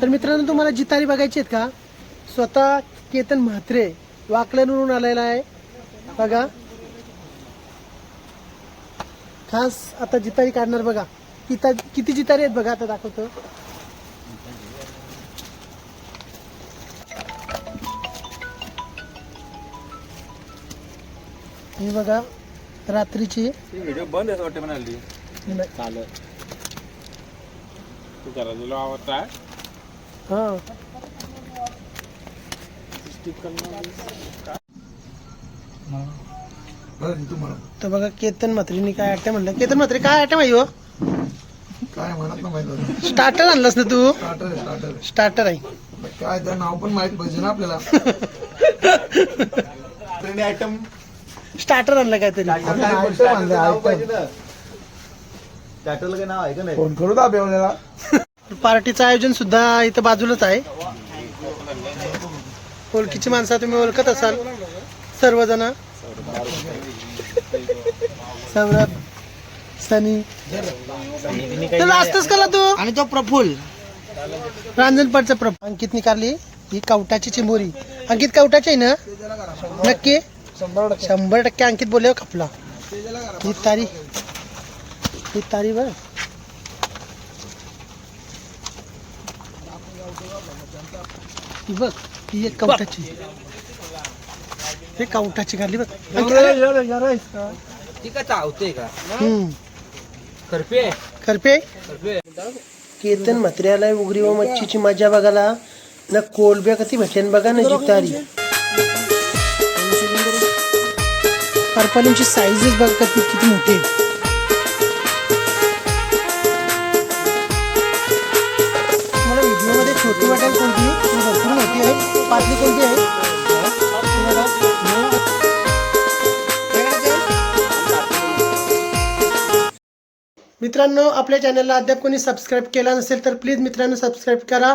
तर मित्रांनो तुम्हाला जितारी बघायची आहेत का? स्वतः केतन म्हात्रे वाकल्यावरून आलेला आहे. बघा. खास आता जितारी काढणार बघा. किता किती जितारी आहेत बघा आता दाखवतो. हे बघा रात्रीची. व्हिडिओ बंद आहे वाटते म्हणाली. नाही, चालत तू करा आवडता हा. तर बघा केतन म्हात्रीने काय आयटम म्हणलं केतन म्हात्रे काय आयटम आहे हो? काय म्हणत ना माहीत. स्टार्टर आणलंस ना तू? स्टार्टर स्टार्टर स्टार्टर आहे. काय त्या नाव पण माहीत पाहिजे ना आपल्याला. आयटम स्टार्टर आणलं काहीतरी. काय नाव आहे का नाही? फोन करू दाबे आपल्याला पार्टीचं आयोजन सुद्धा इथं बाजूलाच आहे. ओळखीची माणसं तुम्ही ओळखत असाल. सर्वजण. सौरभ सनी. तुला असतोच का तू. आणि तो प्रफुल्ल. रांजणपाडचा प्रभ अंकितनी काढली ही कवटाची चिंबोरी. अंकित कवटाची आहे ना? नक्की? शंभर टक्के अंकित बोलले खपला. ही तारी ही तारी बर. ही बघ ही एक कवटाची. हे कवटाची काढली बघ. ती का? चावते का? हम्म. करपे. करपे? करपे. केतन म्हात्र्याला उगरी व मच्छीची मज़ा बघायला. ना कोलब्या कधी भेटेन बघा ना जितारी पर्पलींची साईजेस बघा किती किती मोठी आहे. छोटी वाटेल कोणती? भरपूर मोठी आहे. पातळी कोणती आहे? मित्रांनो आपल्या चॅनलला अद्याप कोणी सबस्क्राईब केला नसेल तर प्लीज मित्रांनो सबस्क्राईब करा.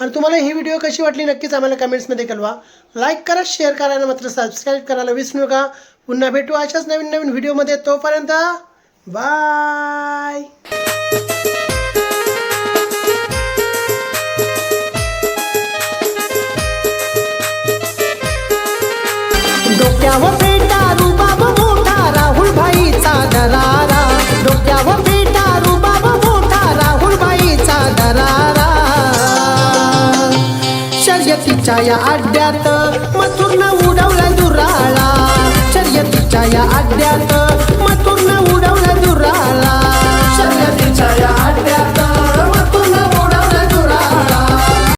आणि तुम्हाला ही व्हिडिओ कशी वाटली नक्कीच आम्हाला कमेंट्समध्ये कळवा. लाईक करा शेअर करायला मात्र सबस्क्राईब करायला विसरू नका. पुन्हा भेटू अशाच नवीन नवीन व्हिडिओमध्ये तोपर्यंत बाय शर्यतीच्या या अड्ड्यात मथुरनं उडवला दुराळा. शर्यतीच्या या अड्ड्यात